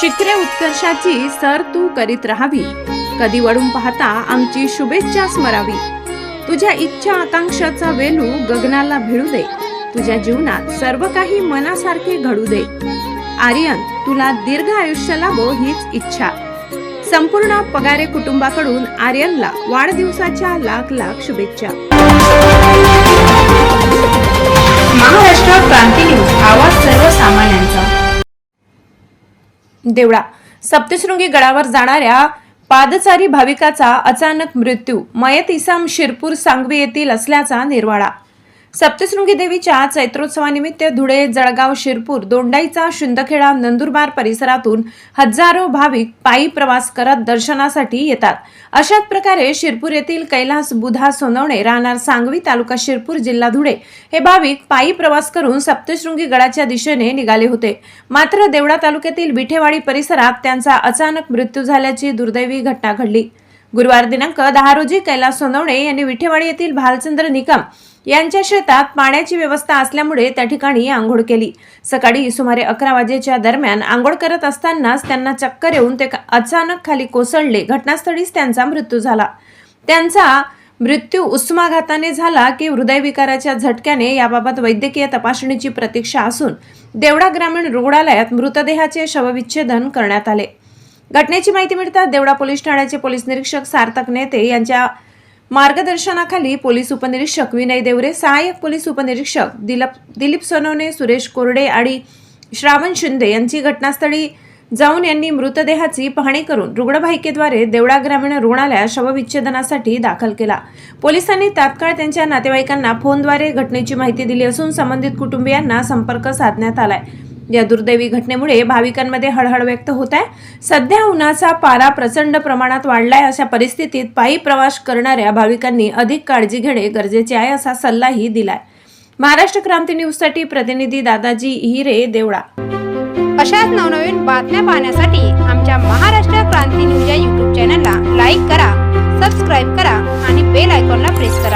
शिखरे उत्कर्षाची सर तू करीत राहावी. कधी वळून पाहता आमची शुभेच्छा स्मरावी. तुझ्या इच्छा आकांक्षाचा वेलू गगनाला भिडू दे. तुझ्या जीवनात सर्व काही मनासारखे घडू दे. आर्यन तुला दीर्घ आयुष्य लाभो हीच इच्छा. संपूर्ण पगारे कुटुंबाकडून आर्यनला वाढदिवसाच्या लाख लाख शुभेच्छा. महाराष्ट्र क्रांती न्यूज. देवळा. सप्तशृंगी गडावर जाणाऱ्या पादचारी भाविकाचा अचानक मृत्यू. मयत इसाम शिरपूर सांगवी येथील असल्याचा निर्वाळा. सप्तशृंगी देवीच्या चैत्रोत्सवानिमित्त धुळे जळगाव शिरपूर दोंडाईचा शिंदखेडा नंदुरबार परिसरातून हजारो भाविक पायी प्रवास करत दर्शनासाठी येतात. अशाच प्रकारे शिरपूर येथील कैलास बुधा सोनवणे राहणार सांगवी तालुका शिरपूर जिल्हा धुळे हे भाविक पायी प्रवास करून सप्तशृंगी गडाच्या दिशेने निघाले होते. मात्र देवळा तालुक्यातील विठेवाडी परिसरात त्यांचा अचानक मृत्यू झाल्याची दुर्दैवी घटना घडली. गुरुवार दिनांक दहा रोजी कैलास सोनवणे यांनी विठेवाडी येथील भालचंद्र निकम यांच्या शेतात पाण्याची व्यवस्था असल्यामुळे त्या ठिकाणी आंघोळ केली. सकाळी सुमारे अकरा वाजेच्या दरम्यान आंघोळ करत असतानाच त्यांना चक्कर येऊन ते अचानक खाली कोसळले. घटनास्थळीच त्यांचा मृत्यू झाला. त्यांचा मृत्यू उष्माघाताने झाला की हृदयविकाराच्या झटक्याने याबाबत वैद्यकीय तपासणीची प्रतीक्षा असून देवडा ग्रामीण रुग्णालयात मृतदेहाचे शवविच्छेदन करण्यात आले. घटनेची माहिती मिळताच देवडा पोलीस ठाण्याचे पोलीस निरीक्षक सार्थक नेते यांच्या मार्गदर्शनाखाली पोलीस उपनिरीक्षक विनय देवरे सहाय्यक पोलीस उपनिरीक्षक दिलप दिलीप सोनवणे सुरेश कोरडे आणि श्रावण शिंदे यांची घटनास्थळी जाऊन यांनी मृतदेहाची पाहणी करून रुग्णवाहिकेद्वारे देवळा ग्रामीण रुग्णालयात शवविच्छेदनासाठी दाखल केला. पोलिसांनी तात्काळ त्यांच्या नातेवाईकांना फोनद्वारे घटनेची माहिती दिली असून संबंधित कुटुंबियांना संपर्क साधण्यात आलाय. या दुर्दैवी घटनेमुळे भाविकांमध्ये हळहळ व्यक्त होत आहे. सध्या उन्हाचा पारा प्रचंड प्रमाणात वाढलाय अशा परिस्थितीत पायी प्रवास करणाऱ्या भाविकांनी अधिक काळजी घेणे गरजेचे आहे असा सल्लाही दिलाय. महाराष्ट्र क्रांती न्यूजसाठी प्रतिनिधी दादाजी हिरे देवळा. अशाच नवनवीन बातम्या पाहण्यासाठी आमच्या महाराष्ट्र क्रांती न्यूज या युट्यूब चॅनलला लाईक करा सबस्क्राईब करा आणि बेल आयकॉनला प्रेस करा.